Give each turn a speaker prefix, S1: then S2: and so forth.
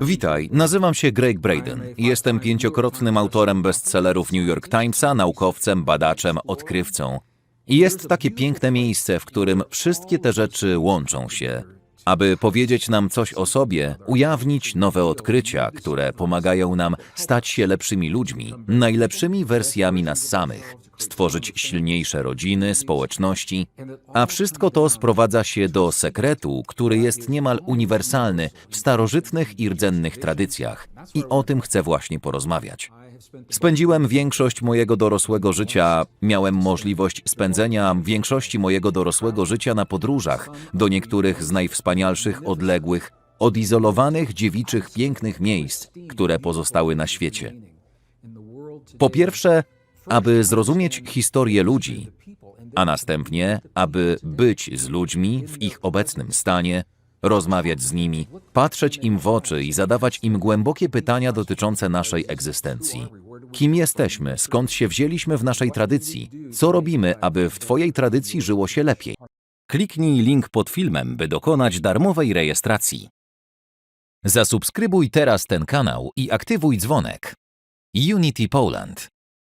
S1: Witaj, nazywam się Greg Braden jestem pięciokrotnym autorem bestsellerów New York Timesa, naukowcem, badaczem, odkrywcą. I jest takie piękne miejsce, w którym wszystkie te rzeczy łączą się. Aby powiedzieć nam coś o sobie, ujawnić nowe odkrycia, które pomagają nam stać się lepszymi ludźmi, najlepszymi wersjami nas samych, stworzyć silniejsze rodziny, społeczności, a wszystko to sprowadza się do sekretu, który jest niemal uniwersalny w starożytnych i rdzennych tradycjach. I o tym chcę właśnie porozmawiać. Spędziłem większość mojego dorosłego życia, miałem możliwość spędzenia większości mojego dorosłego życia na podróżach do niektórych z najwspanialszych, odległych, odizolowanych, dziewiczych, pięknych miejsc, które pozostały na świecie. Po pierwsze, aby zrozumieć historię ludzi, a następnie, aby być z ludźmi w ich obecnym stanie, rozmawiać z nimi, patrzeć im w oczy i zadawać im głębokie pytania dotyczące naszej egzystencji. Kim jesteśmy, skąd się wzięliśmy w naszej tradycji, co robimy, aby w Twojej tradycji żyło się lepiej. Kliknij link pod filmem, by dokonać darmowej rejestracji. Zasubskrybuj teraz ten kanał i aktywuj dzwonek. Unity Poland